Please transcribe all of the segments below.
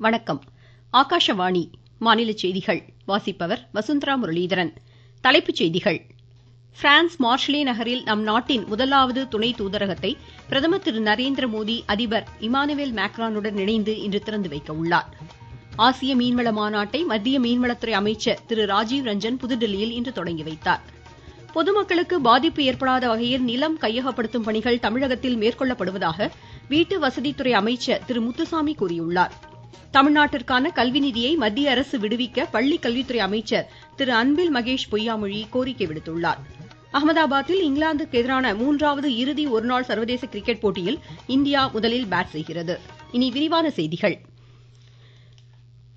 வணக்கம். ஆகாஷவாணி மாநில செய்திகள். வாசிப்பவர் வசுந்தரா முரளிதரன். தலைப்புச் செய்திகள். பிரான்ஸ் மார்ஷலே நகரில் நம் நாட்டின் முதலாவது துணை தூதரகத்தை பிரதமர் திரு நரேந்திர மோடி அதிபர் இமானுவேல் மேக்ரானுடன் இணைந்து இன்று திறந்து வைக்க உள்ளார். ஆசிய மீன்வள மாநாட்டை மத்திய மீன்வளத்துறை அமைச்சர் திரு ராஜீவ் ரஞ்சன் புதுடில்லியில் இன்று தொடங்கி வைத்தார். பொதுமக்களுக்கு பாதிப்பு ஏற்படாத வகையில் நிலம் கையகப்படுத்தும் பணிகள் தமிழகத்தில் மேற்கொள்ளப்படுவதாக வீட்டு வசதித்துறை அமைச்சர் திரு முத்துசாமி கூறியுள்ளார். தமிழ்நாட்டிற்கான கல்வி நிதியை மத்திய அரசு விடுவிக்க பள்ளிக் கல்வித்துறை அமைச்சர் திரு அன்பில் மகேஷ் பொய்யாமொழி கோரிக்கை விடுத்துள்ளார். அகமதாபாத்தில் இங்கிலாந்துக்கு எதிரான மூன்றாவது இறுதி ஒருநாள் சர்வதேச கிரிக்கெட் போட்டியில் இந்தியா முதலில் பேட் செய்கிறது. இனி விரிவான செய்திகள்.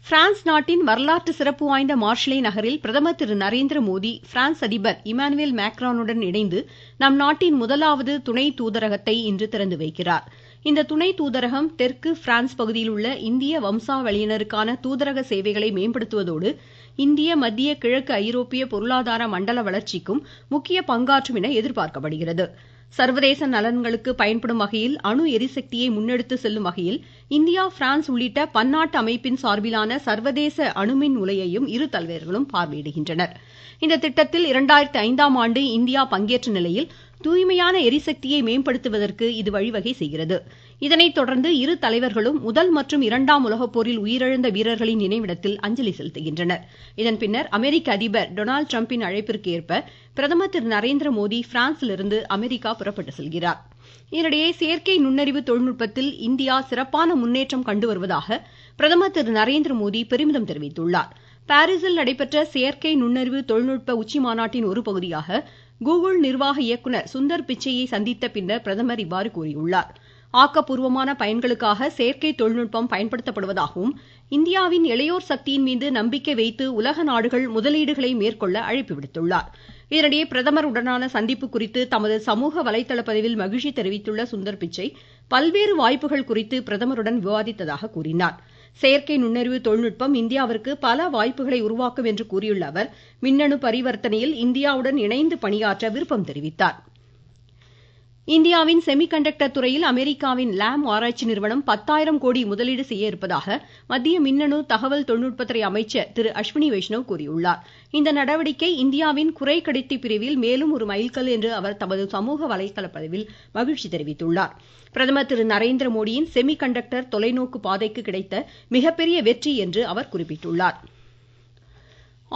பிரான்ஸ் நாட்டின் வரலாற்று சிறப்பு வாய்ந்த மார்ஷலே நகரில் பிரதமர் திரு நரேந்திர மோடி பிரான்ஸ் அதிபர் இமானுவேல் மேக்ரானுடன் இணைந்து நம் நாட்டின் முதலாவது துணை தூதரகத்தை இன்று திறந்து வைக்கிறாா் இந்த துணை தூதரகம் தெற்கு பிரான்ஸ் பகுதியில் உள்ள இந்திய வம்சாவளியினருக்கான தூதரக சேவைகளை மேம்படுத்துவதோடு இந்திய மத்திய கிழக்கு ஐரோப்பிய பொருளாதார மண்டல வளர்ச்சிக்கும் முக்கிய பங்காற்றும் என எதிர்பார்க்கப்படுகிறது. சர்வதேச நலன்களுக்கு பயன்படும் வகையில் அணு எரிசக்தியை முன்னெடுத்து செல்லும் வகையில் இந்தியா பிரான்ஸ் உள்ளிட்ட பன்னாட்டு அமைப்பின் சார்பிலான சர்வதேச அணுமின் உலையையும் இரு தலைவர்களும் பார்வையிடுகின்றனர். இந்த திட்டத்தில் இரண்டாயிரத்தி ஐந்தாம் ஆண்டு இந்தியா பங்கேற்ற நிலையில் தூய்மையான எரிசக்தியை மேம்படுத்துவதற்கு இது வழிவகை செய்கிறது. இதனைத் தொடர்ந்து இரு தலைவர்களும் முதல் மற்றும் இரண்டாம் உலகப் போரில் உயிரிழந்த வீரர்களின் நினைவிடத்தில் அஞ்சலி செலுத்துகின்றனர். இதன் பின்னர் அமெரிக்க அதிபர் டொனால்டு டிரம்பின் அழைப்பிற்கு ஏற்ப பிரதமர் திரு நரேந்திர மோடி பிரான்சிலிருந்து அமெரிக்கா புறப்பட்டு செல்கிறார். இதனிடையே செயற்கை நுண்ணறிவு தொழில்நுட்பத்தில் இந்தியா சிறப்பான முன்னேற்றம் கண்டு வருவதாக பிரதமர் திரு நரேந்திர மோடி பெருமிதம் தெரிவித்துள்ளார். பாரிஸில் நடைபெற்ற செயற்கை நுண்ணறிவு தொழில்நுட்ப உச்சிமாநாட்டின் ஒரு பகுதியாக கூகுள் நிர்வாக இயக்குநர் சுந்தர் பிச்சையை சந்தித்த பின்னர் பிரதமர் இவ்வாறு கூறியுள்ளார். ஆக்கப்பூர்வமான பயன்களுக்காக செயற்கை தொழில்நுட்பம் பயன்படுத்தப்படுவதாகவும் இந்தியாவின் இளையோர் சக்தியின் மீது நம்பிக்கை வைத்து உலக நாடுகள் முதலீடுகளை மேற்கொள்ள அழைப்பு விடுத்துள்ளார். இதனிடையே பிரதமர் உடனான சந்திப்பு குறித்து தமது சமூக வலைதள பதிவில் மகிழ்ச்சி தெரிவித்துள்ள சுந்தர் பிச்சை பல்வேறு வாய்ப்புகள் குறித்து பிரதமருடன் விவாதித்ததாக கூறினார். செயற்கை நுண்ணறிவு தொழில்நுட்பம் இந்தியாவிற்கு பல வாய்ப்புகளை உருவாக்கும் என்று கூறியுள்ள அவர் மின்னணு பரிவர்த்தனையில் இந்தியாவுடன் இணைந்து பணியாற்ற விருப்பம் தெரிவித்தார். இந்தியாவின் செமிகண்டக்டர் துறையில் அமெரிக்காவின் லாம் ஆராய்ச்சி நிறுவனம் பத்தாயிரம் கோடி முதலீடு செய்ய இருப்பதாக மத்திய மின்னணு தகவல் தொழில்நுட்பத்துறை அமைச்சர் திரு அஸ்வினி வைஷ்ணவ் கூறியுள்ளார். இந்த நடவடிக்கை இந்தியாவின் குறை கடத்தி பிரிவில் மேலும் ஒரு மைல்கல் என்று அவர் தமது சமூக வலைதள பதிவில் மகிழ்ச்சி தெரிவித்துள்ளார். பிரதமர் திரு நரேந்திர மோடியின் செமிகண்டக்டர் தொலைநோக்கு பாதைக்கு கிடைத்த மிகப்பெரிய வெற்றி என்று அவர் குறிப்பிட்டுள்ளார்.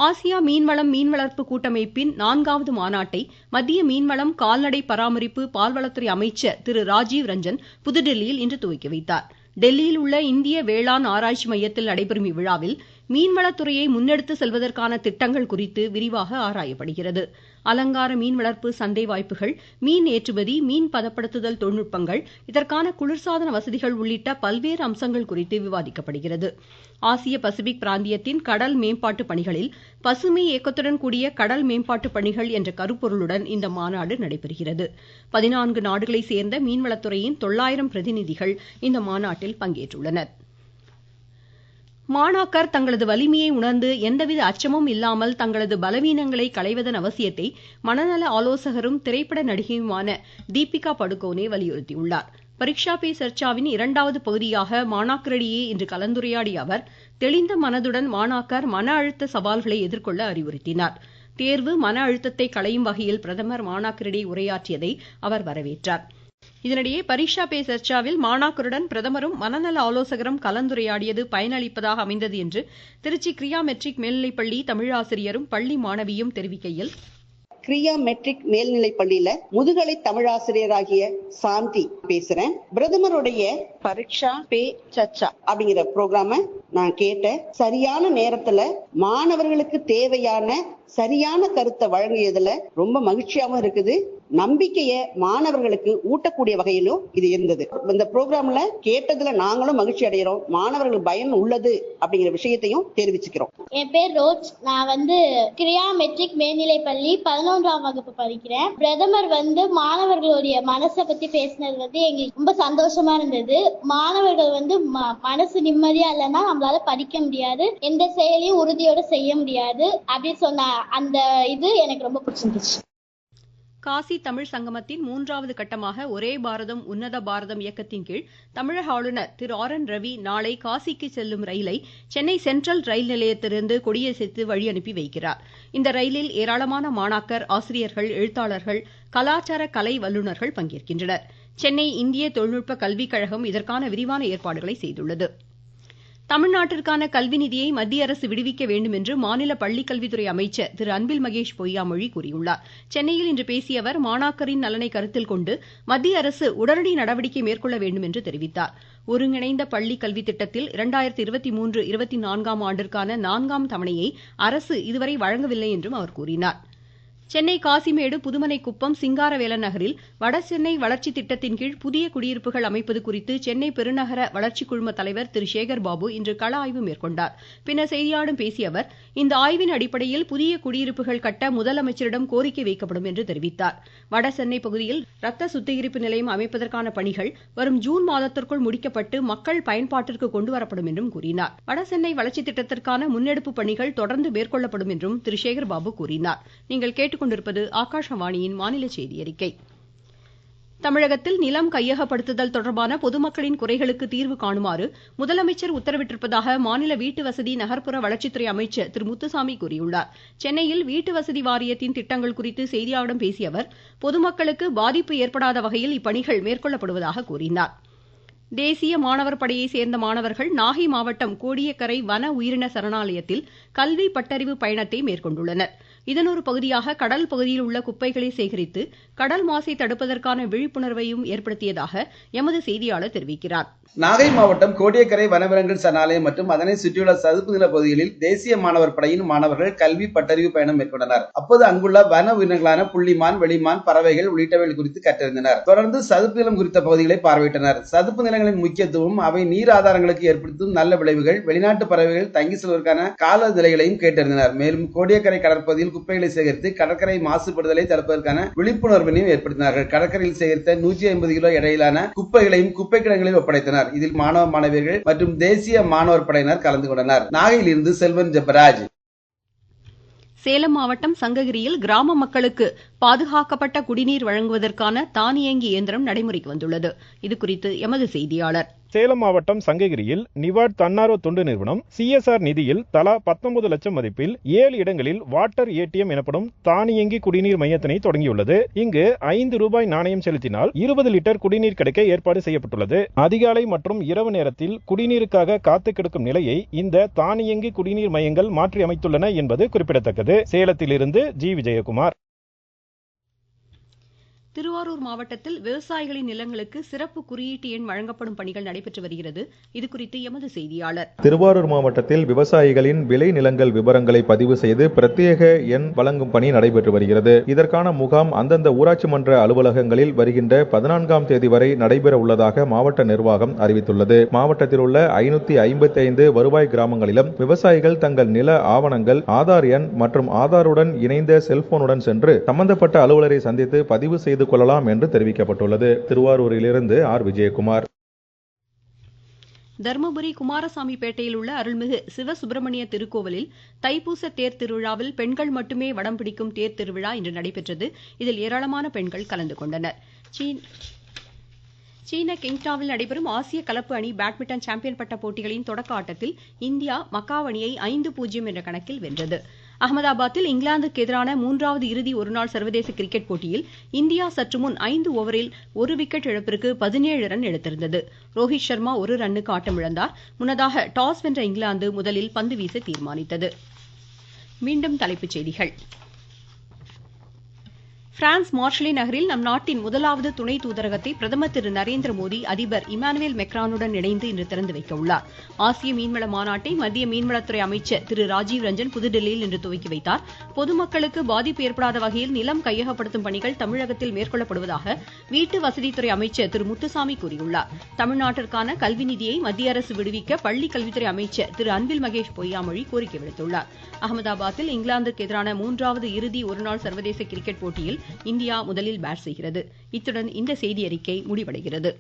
ஆசியா மீன்வளம் மீன்வளர்ப்பு கூட்டமைப்பின் நான்காவது மாநாட்டை மத்திய மீன்வளம் கால்நடை பராமரிப்பு பால்வளத்துறை அமைச்சர் திரு ராஜீவ் ரஞ்சன் புதுதில்லியில் இன்று துவக்கி வைத்தார். டெல்லியில் உள்ள இந்திய வேளாண் ஆராய்ச்சி மையத்தில் நடைபெறும் இவ்விழாவில் மீன்வளத்துறையை முன்னெடுத்து செல்வதற்கான திட்டங்கள் குறித்து விரிவாக ஆராயப்படுகிறது. அலங்கார மீன் வளர்ப்பு சந்தை வாய்ப்புகள் மீன் ஏற்றுமதி மீன் பதப்படுத்துதல் தொழில்நுட்பங்கள் இதற்கான குளிர்சாதன வசதிகள் உள்ளிட்ட பல்வேறு அம்சங்கள் குறித்து விவாதிக்கப்படுகிறது. ஆசிய பசிபிக் பிராந்தியத்தின் கடல் மேம்பாட்டு பணிகளில் பசுமை இயக்கத்துடன் கூடிய கடல் மேம்பாட்டு பணிகள் என்ற கருப்பொருளுடன் இந்த மாநாடு நடைபெறுகிறது. பதினான்கு நாடுகளை சேர்ந்த மீன்வளத்துறையின் தொள்ளாயிரம் பிரதிநிதிகள் இந்த மாநாட்டில் பங்கேற்றுள்ளனர். மாணாக்கர் தங்களது வலிமையை உணர்ந்து எந்தவித அச்சமும் இல்லாமல் தங்களது பலவீனங்களை களைவதன் அவசியத்தை மனநல ஆலோசகரும் திரைப்பட நடிகையுமான தீபிகா படுகோனே வலியுறுத்தியுள்ளார். பரீட்சா பே சர்ச்சாவின் இரண்டாவது பகுதியாக மாணாக்கரிடையே இன்று கலந்துரையாடிய அவர் தெளிந்த மனதுடன் மாணாக்கர் மன அழுத்த சவால்களை எதிர்கொள்ள அறிவுறுத்தினார். தேர்வு மன அழுத்தத்தை களையும் வகையில் பிரதமர் மாணாக்கரிடையே உரையாற்றியதை அவர் வரவேற்றார். இதனிடையே பரீட்சா பே சர்ச்சாவில் மாணாக்கருடன் பிரதமரும் மனநல ஆலோசகரும் கலந்துரையாடியது பயனளிப்பதாக அமைந்தது என்று திருச்சி கிரியா மெட்ரிக் மேல்நிலைப்பள்ளி தமிழாசிரியரும் பள்ளி மாணவியும் தெரிவிக்கையில் கிரியா மெட்ரிக் மேல்நிலை பள்ளியில முதுகலை தமிழாசிரியராகிய சாந்தி பேசுறேன். பிரதமருடைய பரீட்சா பே சர்ச்சா அப்படிங்கிற ப்ரோக்ராம நான் கேட்டேன். சரியான நேரத்துல மாணவர்களுக்கு தேவையான சரியான கருத்தை வழங்கியதுல ரொம்ப மகிழ்ச்சியாவும் இருக்குது. நம்பிக்கையை மாணவர்களுக்கு ஊட்டக்கூடிய வகையிலும் இது இருந்தது. இந்த ப்ரோக்ராம்ல கேட்டதுல நாங்களும் மகிழ்ச்சி அடைகிறோம் மாணவர்கள் பயன் உள்ளது அப்படிங்கிற விஷயத்தையும் தெரிவிச்சுக்கிறோம். என் பேர் ரோஜ். நான் வந்து கிரியா மெட்ரிக் மேல்நிலை பள்ளி பதினொன்றாம் வகுப்பு படிக்கிறேன். பிரதமர் வந்து மாணவர்களுடைய மனசை பத்தி பேசினது வந்து எங்களுக்கு ரொம்ப சந்தோஷமா இருந்தது. மாணவர்கள் வந்து ம- மனசு நிம்மதியா இல்லைன்னா நம்மளால படிக்க முடியாது. எந்த செயலையும் உறுதியோட செய்ய முடியாது. அப்படின்னு சொன்ன அந்த இது எனக்கு ரொம்ப பிடிச்சிருந்துச்சு. காசி தமிழ் சங்கமத்தின் மூன்றாவது கட்டமாக ஒரே பாரதம் உன்னத பாரதம் இயக்கத்தின் கீழ் தமிழக ஆளுநர் திரு ஆர் என் ரவி நாளை காசிக்கு செல்லும் ரயிலை சென்னை சென்ட்ரல் ரயில் நிலையத்திலிருந்து கொடியசைத்து வழி அனுப்பி வைக்கிறார். இந்த ரயிலில் ஏராளமான மாணாக்கர் ஆசிரியர்கள் எழுத்தாளர்கள் கலாச்சார கலை வல்லுநர்கள் பங்கேற்கின்றனர். சென்னை இந்திய தொழில்நுட்ப கல்விக் கழகம் இதற்கான விரிவான ஏற்பாடுகளை செய்துள்ளது. தமிழ்நாட்டிற்கான கல்வி நிதியை மத்திய அரசு விடுவிக்க வேண்டும் என்று மாநில பள்ளிக்கல்வித்துறை அமைச்சர் திரு அன்பில் மகேஷ் பொய்யாமொழி கூறியுள்ளார். சென்னையில் இன்று பேசிய அவர் மாணாக்கரின் நலனை கருத்தில் கொண்டு மத்திய அரசு உடனடி நடவடிக்கை மேற்கொள்ள வேண்டும் என்று தெரிவித்தார். ஒருங்கிணைந்த பள்ளி கல்வி திட்டத்தில் இரண்டாயிரத்தி இருபத்தி மூன்று இருபத்தி நான்காம் ஆண்டிற்கான நான்காம் தவணையை அரசு இதுவரை வழங்கவில்லை என்றும் அவர் கூறினார். சென்னை காசிமேடு புதுமனைக்குப்பம் சிங்காரவேலன் நகரில் வடசென்னை வளர்ச்சி திட்டத்தின்கீழ் புதிய குடியிருப்புகள் அமைப்பது குறித்து சென்னை பெருநகர வளர்ச்சி குழும தலைவர் திரு. சேகர்பாபு இன்று கள ஆய்வு மேற்கொண்டார். பின்னர் செய்தியாளர்களிடம் பேசிய அவர் இந்த ஆய்வின் அடிப்படையில் புதிய குடியிருப்புகள் கட்ட முதலமைச்சரிடம் கோரிக்கை வைக்கப்படும் என்று தெரிவித்தார். வடசென்னை பகுதியில் ரத்த சுத்திகரிப்பு நிலையம் அமைப்பதற்கான பணிகள் வரும் ஜூன் மாதத்திற்குள் முடிக்கப்பட்டு மக்கள் பயன்பாட்டிற்கு கொண்டுவரப்படும் என்றும் கூறினார். வடசென்னை வளர்ச்சி திட்டத்திற்கான முன்னெடுப்பு பணிகள் தொடர்ந்து மேற்கொள்ளப்படும் என்றும் திரு. சேகர்பாபு கூறினார். நீங்கள் கேட்டு கேட்டுக்கொண்டிருப்பது ஆகாஷவாணியின் மாநில செய்தி அறிக்கை தமிழகத்தில் நிலம் கையகப்படுத்துதல் தொடர்பான பொதுமக்களின் குறைகளுக்கு தீர்வு காணுமாறு முதலமைச்சர் உத்தரவிட்டிருப்பதாக மாநில வீட்டு வசதி நகர்ப்புற வளர்ச்சித்துறை அமைச்சர் திரு முத்துசாமி கூறியுள்ளார். சென்னையில் வீட்டு வசதி வாரியத்தின் திட்டங்கள் குறித்து செய்தியாளர்களிடம் பேசிய அவர் பொதுமக்களுக்கு பாதிப்பு ஏற்படாத வகையில் இப்பணிகள் மேற்கொள்ளப்படுவதாக கூறினார். தேசிய மாணவர் படையை சேர்ந்த மாணவர்கள் நாகை மாவட்டம் கோடியக்கரை வன உயிரின சரணாலயத்தில் கல்வி பட்டறிவு பயணத்தை மேற்கொண்டுள்ளனா் இதன் ஒரு பகுதியாக கடல் பகுதியில் உள்ள குப்பைகளை சேகரித்து கடல் மாசை தடுப்பதற்கான விழிப்புணர்வையும் ஏற்படுத்தியதாக எமது செய்தியாளர் தெரிவிக்கிறார். நாகை மாவட்டம் கோடியக்கரை வனவிலங்குகள் சரணாலயம் மற்றும் அதனை சுற்றியுள்ள சதுப்பு நில பகுதிகளில் தேசிய மாணவர் படையின் மாணவர்கள் கல்வி பட்டறிவு பயணம் மேற்கொண்டனர். அப்போது அங்குள்ள வன உயிரினங்களான புள்ளிமான் வெளிமான் பறவைகள் உள்ளிட்டவை குறித்து கற்றறிந்தனர். தொடர்ந்து சதுப்பு நிலம் குறித்த பகுதிகளை பார்வையிட்டனர். சதுப்பு நிலங்களின் முக்கியத்துவம் அவை நீர் ஆதாரங்களுக்கு ஏற்படுத்தும் நல்ல விளைவுகள் வெளிநாட்டு பறவைகள் தங்கி செல்வதற்கான கால நிலைகளையும் கேட்டறிந்தனர். மேலும் கோடியக்கரை கடற்பகுதியில் குப்பைகளை சேகரித்து கடற்கரை மாசுபடுதலை தடுப்பதற்கான விழிப்புணர்வு விழிப்புணர்வினையும் ஏற்படுத்தினார்கள். கடற்கரையில் சேர்த்த நூற்றி ஐம்பது கிலோ எடையிலான குப்பைகளையும் குப்பை கிடங்களில் ஒப்படைத்தனர். இதில் மாணவ மாணவியர்கள் மற்றும் தேசிய மாணவர் படையினர் கலந்து கொண்டனர். நாகையில் இருந்து செல்வன் ஜெபராஜ். சேலம் மாவட்டம் சங்ககிரியில் கிராம மக்களுக்கு பாதுகாக்கப்பட்ட குடிநீர் வழங்குவதற்கான தானியங்கி இயந்திரம் நடைமுறைக்கு வந்துள்ளது. இதுகுறித்து எமது செய்தியாளர். சேலம் மாவட்டம் சங்ககிரியில் நிவாட் தன்னார்வ தொண்டு நிறுவனம் சிஎஸ்ஆர் நிதியில் தலா பத்தொன்பது லட்சம் மதிப்பில் ஏழு இடங்களில் வாட்டர் ஏடிஎம் எனப்படும் தானியங்கி குடிநீர் மையத்தினை தொடங்கியுள்ளது. இங்கு ஐந்து ரூபாய் நாணயம் செலுத்தினால் இருபது லிட்டர் குடிநீர் கிடைக்க ஏற்பாடு செய்யப்பட்டுள்ளது. அதிகாலை மற்றும் இரவு நேரத்தில் குடிநீருக்காக காத்து கிடக்கும் நிலையை இந்த தானியங்கி குடிநீர் மையங்கள் மாற்றி அமைத்துள்ளன என்பது குறிப்பிடத்தக்கது. சேலத்திலிருந்து ஜி. விஜயகுமார். திருவாரூர் மாவட்டத்தில் விவசாயிகளின் நிலங்களுக்கு சிறப்பு குறியீட்டு எண் வழங்கப்படும் பணிகள் நடைபெற்று வருகிறது. இதுகுறித்து எமது செய்தியாளர். திருவாரூர் மாவட்டத்தில் விவசாயிகளின் விளை நிலங்கள் விவரங்களை பதிவு செய்து பிரத்யேக எண் வழங்கும் பணி நடைபெற்று வருகிறது. இதற்கான முகாம் அந்தந்த ஊராட்சி மன்ற அலுவலகங்களில் வருகின்ற பதினான்காம் தேதி வரை நடைபெற உள்ளதாக மாவட்ட நிர்வாகம் அறிவித்துள்ளது. மாவட்டத்தில் உள்ள ஐநூத்தி ஐம்பத்தி ஐந்து வருவாய் கிராமங்களிலும் விவசாயிகள் தங்கள் நில ஆவணங்கள் ஆதார் எண் மற்றும் ஆதாருடன் இணைந்த செல்போனுடன் சென்று சம்பந்தப்பட்ட அலுவலரை சந்தித்து பதிவு செய்து கொள்ளலாம் என்று தெரிவிக்கப்பட்டுள்ளது. திருவாரூரிலிருந்து ஆர். விஜயகுமார். தருமபுரி குமாரசாமி பேட்டையில் உள்ள அருள்மிகு சிவசுப்பிரமணிய திருக்கோவிலில் தைப்பூச தேர் திருவிழாவில் பெண்கள் மட்டுமே வடம் பிடிக்கும் தேர் திருவிழா இன்று நடைபெற்றது. இதில் ஏராளமான பெண்கள் கலந்து கொண்டனர். சீன கிங்டாவில் நடைபெறும் ஆசிய கலப்பு அணி பேட்மிண்டன் சாம்பியன் பட்ட போட்டிகளின் தொடக்க ஆட்டத்தில் இந்தியா மக்காவ் அணியை ஐந்து பூஜ்ஜியம் என்ற கணக்கில் வென்றது. அஹமதாபாத்தில் இங்கிலாந்துக்கு எதிரான மூன்றாவது இறுதி ஒருநாள் சர்வதேச கிரிக்கெட் போட்டியில் இந்தியா சற்று முன் ஐந்து ஓவரில் ஒரு விக்கெட் இழப்பிற்கு பதினேழு ரன் எடுத்திருந்தது. ரோஹித் சர்மா ஒரு ரன்னுக்கு ஆட்டமிழந்தார் முன்னதாக டாஸ் வென்ற இங்கிலாந்து முதலில் பந்து வீச தீர்மானித்தது. மீண்டும் தலைப்புச் செய்திகள். பிரான்ஸ் மார்ஷலி நகரில் நம் நாட்டின் முதலாவது துணை தூதரகத்தை பிரதமர் திரு நரேந்திர மோடி அதிபர் இமானுவேல் மெக்ரானுடன் இணைந்து இன்று திறந்து வைக்க உள்ளார் ஆசிய மீன்வள மாநாட்டை மத்திய மீன்வளத்துறை அமைச்சர் திரு ராஜீவ் ரஞ்சன் புதுடெல்லியில் இன்று துவக்கி வைத்தார். பொதுமக்களுக்கு பாதிப்பு ஏற்படாத வகையில் நிலம் கையகப்படுத்தும் பணிகள் தமிழகத்தில் மேற்கொள்ளப்படுவதாக வீட்டு வசதித்துறை அமைச்சர் திரு முத்துசாமி கூறியுள்ளார். தமிழ்நாட்டிற்கான கல்வி நிதியை மத்திய அரசு விடுவிக்க பள்ளி கல்வித்துறை அமைச்சர் திரு அன்பில் மகேஷ் பொய்யாமொழி கோரிக்கை விடுத்துள்ளார். அகமதாபாத்தில் இங்கிலாந்துக்கு எதிரான மூன்றாவது இறுதி ஒருநாள் சர்வதேச கிரிக்கெட் போட்டியில் இந்தியா முதலில் பேட் செய்கிறது. இத்துடன் இந்த செய்தி அறிக்கை முடிவடைகிறது.